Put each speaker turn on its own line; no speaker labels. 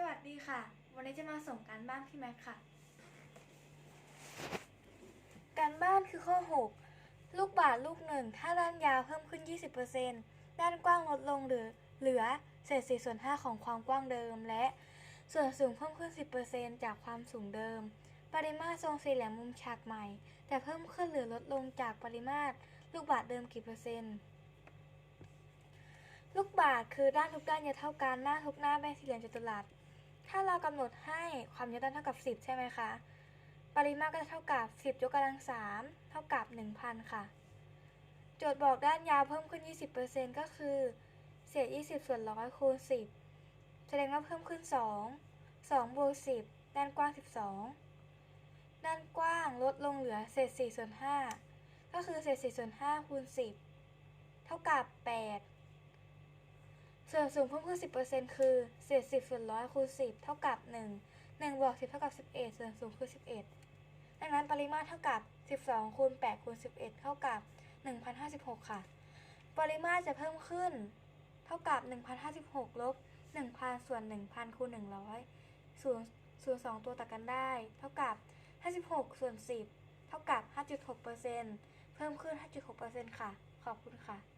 สวัสดีค่ะ วันนี้จะมาส่งการบ้านพี่แม็กค่ะ การบ้านคือข้อ 6 ลูกบาศลูกหนึ่ง ถ้าด้านยาวเพิ่มขึ้น 20%ด้านกว้างลดลงหรือเหลือเศษ4ส่วน5ของความกว้างเดิม และส่วนสูงเพิ่มขึ้น 10%จากความสูงเดิม ปริมาตรทรงสี่เหลี่ยมมุมฉากใหม่ แต่เพิ่มขึ้นหรือลดลงจากปริมาตรลูกบาศเดิมกี่เปอร์เซ็นต์ลูกบาศคือด้านทุกด้านจะเท่ากันหน้าทุกหน้าเป็นสี่เหลี่ยมจัตุรัส ถ้าเรากำหนดให้ความยาวด้านเท่ากับ 10 ใช่ไหมคะ ปริมาตรก็จะเท่ากับ 10 ยกกำลัง 3 เท่ากับ 1,000 ค่ะ โจทย์บอกด้านยาวเพิ่มขึ้น 20%ก็คือ เศษ 20 ส่วนร้อยคูณ 10 แสดงว่าเพิ่มขึ้น 2 2บวก10 ด้านกว้าง 12 ด้านกว้างลดลงเหลือเศษ4ส่วน5ก็คือเศษ4ส่วน5คูณ10 เท่ากับ 8 ส่วนสูงเพิ่มขึ้น 10%คือเศษ10ส่วนร้อยคูณ10 เท่ากับ 1 1บวก10 เท่ากับ 11 ส่วนสูงคือ 11 ดังนั้นปริมาตรเท่ากับ 12คูณ8คูณ11 เท่ากับ 1,056 ค่ะ ปริมาตรจะเพิ่มขึ้น เท่ากับ 1,056ลบ1,000 ส่วน 1,000คูณ100ส่วนส่วน 2 ตัวตัดกันได้ เท่ากับ 56 ส่วน 10 เท่ากับ 5.6%เพิ่มขึ้น 5.6%ค่ะ ขอบคุณค่ะ